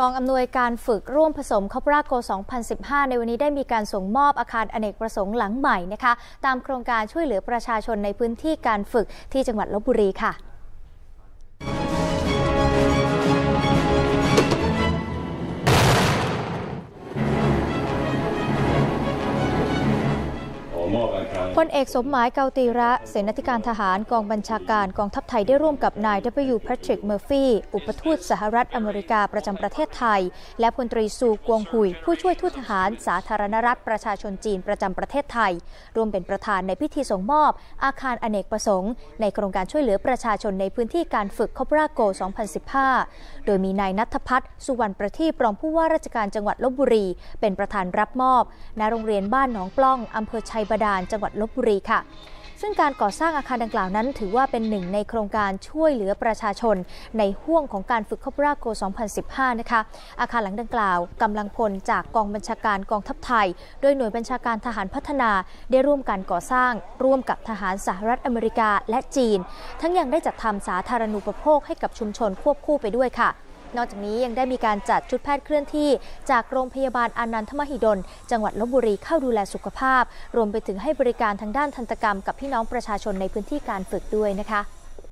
กองอำนวยการฝึกร่วมผสมคอปราโก 2015 ในวันนี้ได้มีการส่งมอบอาคารอเนกประสงค์หลังใหม่นะคะ ตามโครงการช่วยเหลือประชาชนในพื้นที่การฝึกที่จังหวัดลบบุรีค่ะ พลเอกสมหมายเกาตีระเสนาธิการทหารกองบัญชาการกองทัพไทยได้ร่วมกับนาย W. Patrick Murphy อุปทูตสหรัฐอเมริกาประจำประเทศไทย และพลตรีซูกวงหุย ผู้ช่วยทูตทหารสาธารณรัฐประชาชนจีนประจำประเทศไทย ร่วมเป็นประธานในพิธีส่งมอบ อาคารอเนกประสงค์ ในโครงการช่วยเหลือประชาชนในพื้นที่การฝึกคอปราโก 2015 โดยมีนายนัทพัฒน์สุวรรณประทีปรองผู้ว่าราชการจังหวัดลบบุรี เป็นประธานรับมอบณโรงเรียนบ้านหนองปล้องอำเภอชัยบาดาลจังหวัดลบบุรีค่ะ ซึ่งการก่อสร้างอาคารดังกล่าวนั้น ถือว่าเป็นหนึ่งในโครงการช่วยเหลือประชาชน ในห่วงของการฝึกคอปราโก 2015 นะคะ อาคารหลังดังกล่าวกำลังพลจากกองบัญชาการกองทัพไทย โดยหน่วยบัญชาการทหารพัฒนาได้ร่วมกันก่อสร้าง ร่วมกับทหารสหรัฐอเมริกาและจีน ทั้งยังได้จัดทำสาธารณูปโภคให้กับชุมชนควบคู่ไปด้วยค่ะ นอกจากนี้ยังได้มีการจัดชุดแพทย์เคลื่อนที่ จากโรงพยาบาลอานันทมหิดล จังหวัดลบบุรีเข้าดูแลสุขภาพ รวมไปถึงให้บริการทางด้านทันตกรรม กับพี่น้องประชาชนในพื้นที่การฝึกด้วยนะคะ